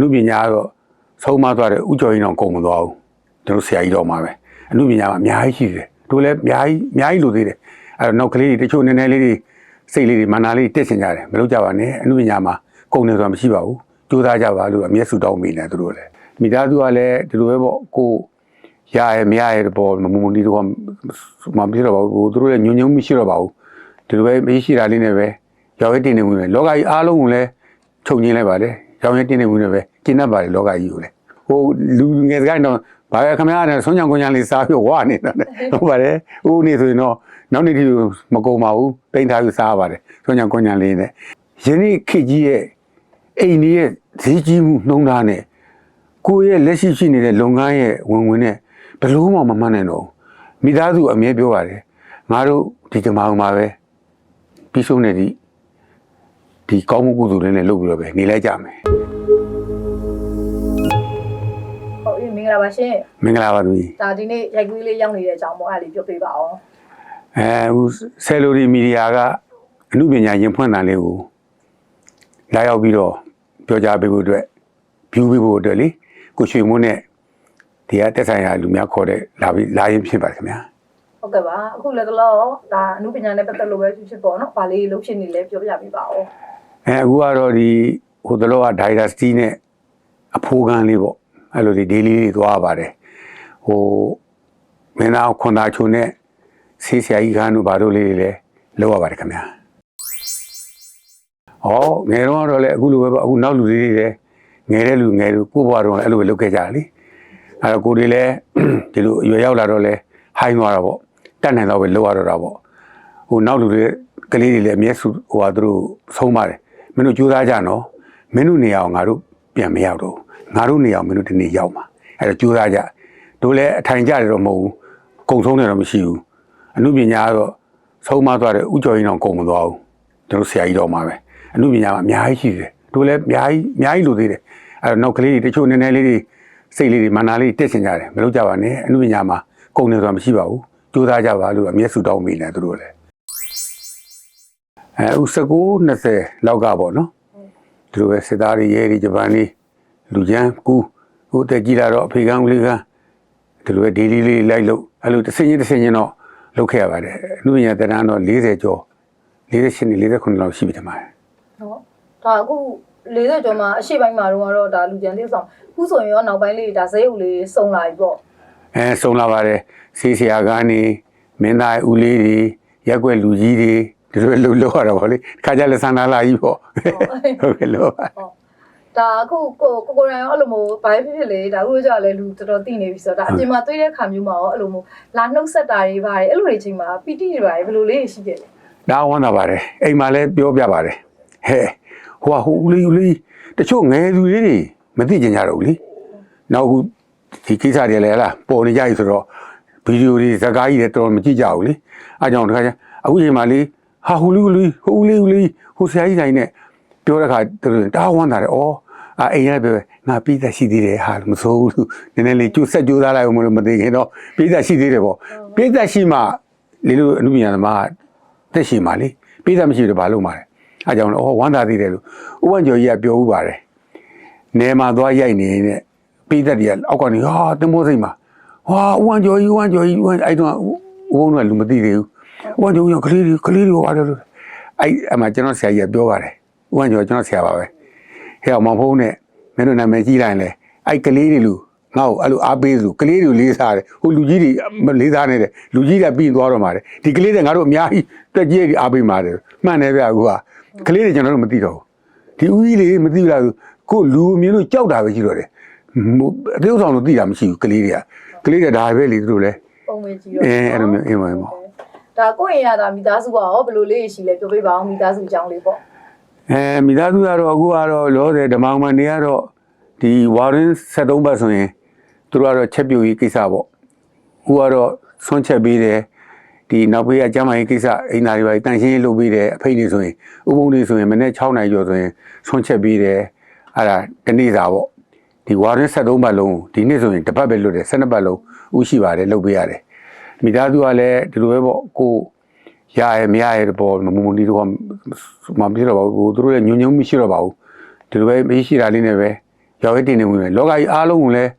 နုပညာကတော့ဆုံးမသွားတဲ့ဥကျော်ရင်တော့ကုန်မသွားဘူးကျွန်တော်ဆရာကြီးတော့မှာပဲအနုပညာကအများကြီးရှိတယ်တို့လည်းအများကြီးအများကြီးလိုသေးတယ်အဲ့တော့နောက်ကလေးတွေတချို့နည်းနည်းလေးတွေစိတ်လေးတွေမနာလေးတက်ချင်ကြတယ်မလုပ်ကြပါနဲ့အနုပညာမှာကုန်တယ်ဆိုတာမရှိပါဘူးကြိုးစားကြပါလို့အမျက်စုတောင်းမိနေသူတို့လည်းမိသားစုကလည်းဒီလိုပဲပေါ့ကိုရရမရရတဲ့ပေါ်မမမဒီတော့မပြတော့ပါဘူးသူတို့လည်းညုံညုံမရှိတော့ပါဘူးဒီလိုပဲမရှိတာလေးနဲ့ပဲရောက်ရတင်နေဝင်ပဲလောကကြီးအားလုံးကိုလည်းခြုံငင်းလိုက်ပါတယ် ရောက်ရတင်နေဝင်ပဲကျင့်တတ်ပါတယ်လောကကြီးကိုလည်းဟိုလူငယ်စကားတော့ဘာခမရနဲ့ဆွမ်းချောင်ကွန်ချန်လေးစားပြီးဝါနေတာဟုတ်ပါတယ်ဦးနေဆိုရင်တော့နောက်နေ့ဒီမကုန်ပါဘူးတိန်ထားပြီးစားပါတယ်ဆွမ်းချောင်ကွန်ချန်လေးနဲ့ယနေ့ခေတ်ကြီးရဲ့အိမ်ကြီးရဲ့ဈေးကြီးမှုနှုံးသားနဲ့ကိုယ့်ရဲ့လက်ရှိရှိနေတဲ့လုပ်ငန်းရဲ့ဝင်ဝင်နဲ့ဘယ်လို့မှမမှန်နိုင်တော့ဘူးမိသားစုအမြဲပြောပါတယ်ငါတို့ဒီကြမအောင်ပါပဲပြီးဆုံးနေဒီ ဒီကောင်းမှုကုသိုလ်လေးနဲ့လုပ်ပြီးတော့ပဲနေလိုက်ကြမယ်ဟုတ်ပြီမင်္ဂလာပါရှင်မင်္ဂလာပါသူကြီးဒါဒီနေ့ရိုက်ကူးလေးရောက်နေတဲ့အကြောင်းပေါ့အဲ့ဒါလေးပြောပြပါအောင်အဲအခုဆယ်လိုဒီမီဒီယာကအမှုပညာရင်ဖွင့်တာလေးကိုလာရောက်ပြီးတော့ပြောကြားပေးဖို့အတွက် view ပေးဖို့အတွက်လေကိုရွှေမိုးနဲ့ဒီကတက်ဆိုင်ရာလူများခေါ်တဲ့လာပြီးလာရင်ဖြစ်ပါတယ်ခင်ဗျာဟုတ်ကဲ့ပါအခုလည်းတော့ဒါအမှုပညာနဲ့ပတ်သက်လို့ပဲဖြစ်ဖြစ်ပေါ့နော်ဗာလေးလုပ်ဖြစ်နေလဲပြောပြပေးပါအောင် အဲအခုကတော့ဒီဟိုတလောက Dynasty နဲ့အဖိုးကန်းလေးပေါ့အဲ့လိုဒီ daily လေးသွားပါတယ်ဟိုမင်းသားခွန်သားချုံနဲ့ဆေးဆရာကြီးခန်းတို့ဘာတို့လေးတွေလည်းလောက်ရပါတယ်ခင်ဗျာဟောငယ်တော့ကတော့လေအခုလိုပဲပေါ့အခုနောက်လူလေးတွေလည်းငယ်တဲ့လူငယ်လူကိုယ့်ဘဝတော့အဲ့လိုပဲလုပ်ခဲ့ကြတာလေအဲ့တော့ကိုတွေလည်းဒီလိုအရွယ်ရောက်လာတော့လဲဟိုင်းသွားတာပေါ့တတ်နိုင်တော့ပဲလောက်ရတော့တာပေါ့ဟိုနောက်လူတွေကလေးတွေလည်းအမျက်စုဟိုဟာသူတို့ဆုံးပါတယ် မင်းတို့ကြိုးစားကြနော်မင်းတို့နေအောင်ငါတို့ပြန်မရောက်တော့ဘူးငါတို့နေအောင်မင်းတို့ဒီနေ့ရောက်မှာအဲ့တော့ကြိုးစားကြတို့လည်းအထိုင်ကြတယ်တော့မဟုတ်ဘူးကုံဆုံးတယ်တော့မရှိဘူးအမှုပညာကတော့ဆုံးမသွားတဲ့ဥကျော်ရင်တော့ကုံမသွားဘူးကျွန်တော်ဆရာကြီးတော့မှာပဲအမှုပညာကအများကြီးရှိတယ်တို့လည်းအများကြီးအများကြီးလိုသေးတယ်အဲ့တော့နောက်ကလေးတွေတချို့နည်းနည်းလေးတွေစိတ်လေးတွေမနာလေးတက်ချင်ကြတယ်မလုပ်ကြပါနဲ့အမှုပညာမှာကုံတယ်ဆိုတာမရှိပါဘူးကြိုးစားကြပါလို့အမျက်စုတောင်းမိနေသူတို့လည်း အဲဥ19 20လောက်ကပေါ့နော်ဒီလိုပဲစစ်သားတွေရဲတွေဂျပန်တွေလူချမ်းကူဟိုတက်ကြီးလာတော့အဖေကန်းကလေးကဒီလိုပဲဒေလီလေးလိုက်လို့အဲ့လိုတစ်စင်းချင်းတစ်စင်းချင်းတော့လုပ်ခဲ့ရပါတယ်အမှုပညာတန်းတော့40ကျော်48နှစ်49လောက်ရှိပြီထင်ပါတယ်နော်ဒါအခု40ကျော်မှာအရှိပိုင်းမှာတော့ဒါလူကျန်လေးဆောင်ခုဆိုရင်ရောနောက်ပိုင်းလေးဒါဇေယုလေးစုံလာပြီပေါ့အဲဆုံးလာပါတယ်ဆေးဆရာကနေမင်းသားဦးလေးတွေရက်ွက်လူကြီးတွေ ဒီလိုလှုပ်လှုပ်ရတာပေါ့လေခါကြလက်ဆန္ဒလာကြီးပေါ့ဟုတ်ကဲ့လို့ပါဟုတ်ဒါအခုကိုကိုကိုရိုင်းရောအဲ့လိုမျိုးဘာဖြစ်ဖြစ်လေဒါဥရောကြလည်းလူတော်တော်သိနေပြီဆိုတော့ဒါအပြင်မှာတွေ့တဲ့ခါမျိုးမှာရောအဲ့လိုမျိုးလာနှုတ်ဆက်တာတွေပါတယ်အဲ့လိုတွေချိန်မှာပီတိတွေပါတယ်ဘယ်လိုလေးရှိခဲ့လဲဒါဝမ်းသာပါတယ်အိမ်မှာလည်းပြောပြပါတယ်ဟဲ့ဟိုကဟိုဦးလေးဦးလေးတချို့ငယ်သူလေးတွေမသိကြကြတော့ဘူးလေနောက်အခုဒီကိစ္စတွေလည်းဟလာပေါ်နေကြပြီဆိုတော့ဗီဒီယိုတွေဇာတ်ကားကြီးတွေတော်တော်မကြည့်ကြဘူးလေအားကြောင့်တခါကျအခုချိန်မှာလေ ဟာဟိုလူလူဟိုဦးလေးဦးလေးဟိုဆရာကြီးတိုင်းနဲ့ပြောတဲ့ခါသူတို့တာဝမ်းသာတယ်ဩအာအိမ်ရပြောငါပြီးသက်ရှိသေးတယ်ဟာမစိုးဘူးနည်းနည်းလေးကျိုးဆက်ကြိုးစားလိုက်အောင်မလို့မသိခင်တော့ပြီးသက်ရှိသေးတယ်ပေါ့ပြီးသက်ရှိမှလေလိုအမှုပညာသမားကတက်ရှိမှလေပေးတာမရှိတော့ဘာလို့မှာလဲအဲကြောင့်လည်းဩဝမ်းသာသေးတယ်လို့ဥပ္ပန်ကျော်ကြီးကပြောဥပါတယ်နေမှာသွားရိုက်နေတဲ့ပေးသက်တွေကအောက်ကနေဟာတင်မိုးစိတ်မှာဟာဥပ္ပန်ကျော်ကြီးဥပ္ပန်ကျော်ကြီးဥပ္ပန်အဲ့တော့ဥပ္ပန်ကလူမသိသေးဘူး ဥပ္ပန်ကျော်ကြီးကကလေးတွေကလေးတွေကပါတယ်လို့အဲ့အမှကျွန်တော်ဆရာကြီးကပြောပါတယ်ဥပ္ပန်ကျော်ကျွန်တော်ဆရာပါပဲဟဲ့အောင်မောင်ဖုံးနဲ့မင်းတို့နာမည်ကြီးလိုက်လဲအဲ့ကလေးတွေလူငါ့ကိုအဲ့လိုအားပေးစုကလေးတွေလေးစားတယ်ဟိုလူကြီးတွေလေးစားနေတယ်လူကြီးတွေပြီးသွားတော့မှာတယ်ဒီကလေးတွေငါတို့အများကြီးတက်ကြီးတွေအားပေးမှာတယ်မှန်တယ်ဗျအခုကကလေးတွေကျွန်တော်တို့မသိတော့ဘူးဒီဦးကြီးလေးမသိဘူးလားကိုလူအမြင်လို့ကြောက်တာပဲရှိတော့တယ်အသေးဆောင်လို့သိတာမရှိဘူးကလေးတွေကကလေးတွေဒါပဲလေသူတို့လဲပုံဝင်ကြည့်တော့အဲအဲ့လိုမျိုးအင်းပါပေါ့ ဒါကိုယ့်ရင်ရတာမိသားစုကရောဘယ်လိုလေးရှိလဲပြောပြပါအောင်မိသားစုအကြောင်းလေးပေါ့အဲမိသားစုကတော့အခုကတော့လောဆယ်ဓမ္မမန်တွေကတော့ဒီဝါရင်73ဘတ်ဆိုရင်သူတို့ကတော့ချက်ပြူကြီးကိစ္စပေါ့ဟိုကတော့ဆွန့်ချက်ပေးတယ်ဒီနောက်ဘေးကကျမ်းမာရေးကိစ္စအိမ်သားတွေပါတန်ရှင်းရေးလုပ်ပေးတယ်အဖိတ်တွေဆိုရင်ဥပုံတွေဆိုရင်မနေ့6နိုင်ကျော်ဆိုရင်ဆွန့်ချက်ပေးတယ်အဲ့ဒါတနေ့စာပေါ့ဒီဝါရင်73ဘတ်လုံးဒီနေ့ဆိုရင်တစ်ပတ်ပဲလွတ်တယ်12ဘတ်လုံးဥရှိပါတယ်လုပ်ပေးရတယ် မိသားစုကလည်းဒီလိုပဲပေါ့ကိုရရမရရတဲ့ပေါ်မမမဒီတော့မပြတော့ပါဘူးသူတို့လည်းညုံညုံမရှိတော့ပါဘူးဒီလိုပဲမရှိတာလေးနဲ့ပဲရောင်ရဲတင်းနေမှုနဲ့လောကကြီးအားလုံးကိုလည်း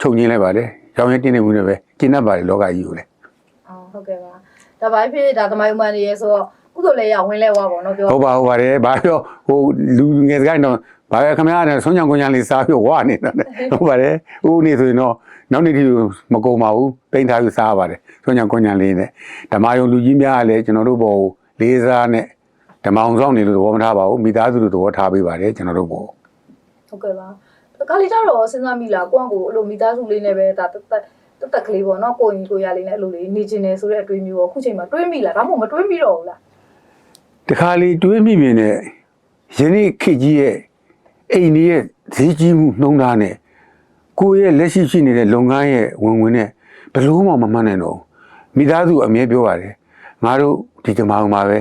ချုပ်ငင်းလိုက်ပါတယ်ရောင်ရဲတင်းနေမှုနဲ့ပဲကျင့်တတ်ပါတယ်လောကကြီးကိုလည်းအော်ဟုတ်ကဲ့ပါဒါဘာဖြစ်ဒါသမိုင်းမှန်နေရဲဆိုတော့ကုသိုလ်လည်းရဝင်လဲဝါပေါ့နော်ပြောဟုတ်ပါဟုတ်ပါတယ်ဘာပြောဟိုလူငယ်စကိုင်းတော့ ဘာပဲခမရနဲ့ဆွမ်းချောင်ကွန်ချန်လေးစားပြီးဝါနေတာနဲ့ဟုတ်ပါတယ်ဦးနေဆိုရင်တော့နောက်နေ့ဒီမကုန်ပါဘူးပိန်ထားပြီးစားပါတယ်ဆွမ်းချောင်ကွန်ချန်လေးနဲ့ဓမ္မယုံလူကြီးများကလည်းကျွန်တော်တို့ဘောကိုလေးစားနဲ့ဓမ္မအောင်ဆောင်နေလို့သဘောမထားပါဘူးမိသားစုလိုသဘောထားပေးပါတယ်ကျွန်တော်တို့ဘောဟုတ်ကဲ့ပါခါလေးကြတော့စဉ်းစားမိလားကိုယ့်ကိုယ်အဲ့လိုမိသားစုလေးနဲ့ပဲဒါတက်တက်တက်တက်ကလေးပေါ့နော်ကိုရင်ကိုရလေးနဲ့အဲ့လိုလေးနေကျင်နေဆိုတဲ့အတွေးမျိုးပေါ့အခုချိန်မှာတွေးမိလားဒါမှမဟုတ်မတွေးမိတော့ဘူးလားတခါလေတွေးမိမြင်တဲ့ယနေ့ခေတ်ကြီးရဲ့ အိမ်ကြီးရဲ့ဈေးကြီးမှုနှုံးသားနဲ့ကိုယ့်ရဲ့လက်ရှိရှိနေတဲ့လုပ်ငန်းရဲ့ဝင်ဝင်နဲ့ဘယ်လို့မှမမှန်နိုင်တော့ဘူးမိသားစုအမြဲပြောပါတယ်ငါတို့ဒီတမအောင်မှာပဲ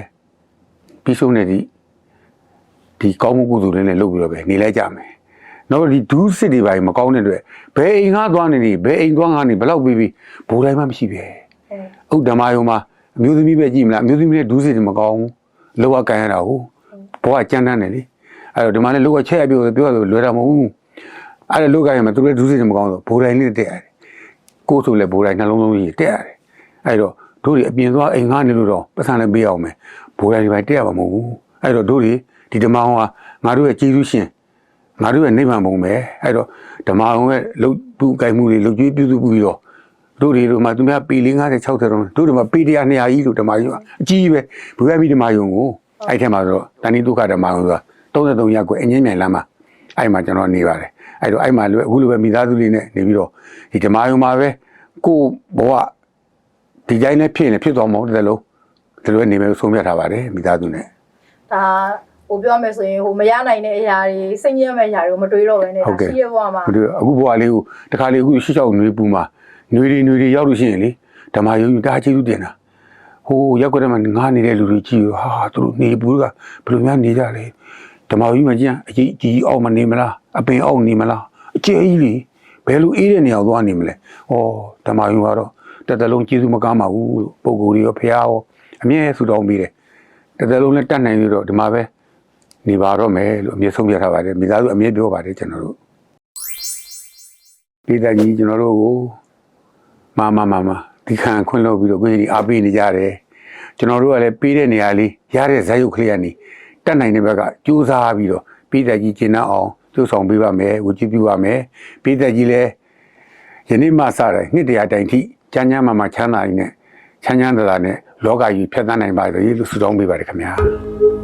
ပြီးဆုံးနေဒီဒီကောင်းမှုကုသိုလ်လေးနဲ့လုပ်ပြီးတော့ပဲနေလိုက်ကြမယ်နောက်ဒီဒူးစစ်တွေပါမကောင်းတဲ့အတွက်ဘယ်အိမ်ကားသွားနေနေဘယ်အိမ်သွားငါနေဘယ်လောက်ပြီးပြီးဘိုးတိုင်းမှမရှိပဲအဲဟုတ်ဓမ္မယုံမှာအမျိုးသမီးပဲကြည့်မလားအမျိုးသမီးနဲ့ဒူးစစ်တွေမကောင်းဘူးလောကကန်ရတာဟုတ်ဘောကကြမ်းတမ်းတယ်လေ အဲ့တော့ဒီမှာလည်းလောကချက်ရပြောပြောရလွယ်တာမဟုတ်ဘူးအဲ့ဒါလောကရမှာသူတို့ဒူးစစ်တွေမကောင်းဆိုဘိုးတိုင်းလေးတက်ရတယ်ကိုယ်ဆိုလည်းဘိုးတိုင်းနှလုံးလုံးကြီးတက်ရတယ်အဲ့တော့တို့တွေအပြင်သွားအိမ်ငါနေလို့တော့ပတ်စံလည်းပေးအောင်မယ်ဘိုးတိုင်းတွေပဲတက်ရမှာမဟုတ်ဘူးအဲ့တော့တို့တွေဒီဓမ္မအောင်ကငါတို့ရဲ့ကျေးဇူးရှင်ငါတို့ရဲ့နိဗ္ဗာန်ဘုံပဲအဲ့တော့ဓမ္မအောင်ရဲ့လှုပ်ပူကြိုင်မှုတွေလှုပ်ကြွေးပြုစုပြီးတော့တို့တွေတို့မှသူများပေလေး50 60တော့တို့တွေမှပေ100 200ကြီးလို့ဓမ္မယုံအကြီးပဲဘုရားမိဓမ္မယုံကိုအဲ့ထက်မှာဆိုတော့တဏိဒုက္ခဓမ္မယုံဆိုတာ 33ရက်ကိုအငင်းမြန်လမ်းမှာအဲ့မှာကျွန်တော်နေပါတယ်အဲ့တော့အဲ့မှာလည်းအခုလိုပဲမိသားစုလေးနဲ့နေပြီးတော့ဒီဓမ္မယုံမှာပဲကိုယ်ဘဝဒီတိုင်းနဲ့ဖြစ်နေဖြစ်သွားမဟုတ်တယ်လို့ဒီလိုနေမယ်ဆုံးဖြတ်ထားပါတယ်မိသားစုနဲ့ဒါဟိုပြောမယ်ဆိုရင်ဟိုမရနိုင်တဲ့အရာတွေစိတ်ညစ်မဲ့အရာတွေကိုမတွေးတော့ဘဲနဲ့ဒါရှိရဘဝမှာဟုတ်တယ်အခုဘဝလေးကိုတခါလေးအခုရှေ့ချောက်နှွေးပူမှာနှွေးတွေနှွေးတွေရောက်လို့ရှိရင်လေဓမ္မယုံတာကျေးဇူးတင်တာဟိုရက်ကွက်ထဲမှာငားနေတဲ့လူတွေကြည့်ရောဟာသူတို့နေဘူးကဘယ်လိုများနေကြလဲ ဓမ္မကြီးမကြည့်အကြီးကြီးအောက်မနေမလားအပင်အောက်နေမလားအကျဲကြီးလေဘယ်လိုအေးတဲ့နေရာကိုသွားနေမလဲဩဓမ္မကြီးကတော့တစ်သက်လုံးကျေးဇူးမကောင်းပါဘူးလို့ပုံကိုယ်တွေရောဖះရောအမြဲဆူတောင်းပြီးတယ်တစ်သက်လုံးနဲ့တတ်နိုင်ပြီးတော့ဒီမှာပဲနေပါတော့မယ်လို့အမြဲဆုံးဖြတ်ထားပါတယ်မိသားစုအမြဲပြောပါတယ်ကျွန်တော်တို့ပြည်သားကြီးကျွန်တော်တို့ကိုမမမမဒီခံခွင့်လို့ပြီးတော့ကိုကြီးအားပေးနေကြတယ်ကျွန်တော်တို့ကလည်းပေးတဲ့နေရာလေးရတဲ့ဇာတ်ရုပ်ကလေးကနေ တက်နိုင်တဲ့ဘက်ကကြိုးစားပြီးတော့ပြည်သက်ကြီးကျင်းအောင်ကျိုးဆောင်ပေးပါမယ်ဝကြည့်ပြပါမယ်ပြည်သက်ကြီးလည်းယနေ့မှစတယ်နှစ်တရာတိုင်ထိချမ်းချမ်းမာမာချမ်းသာရင်းနဲ့ချမ်းချမ်းသာသာနဲ့လောကကြီးဖြတ်သန်းနိုင်ပါစေလို့ဆုတောင်းပေးပါတယ်ခင်ဗျာ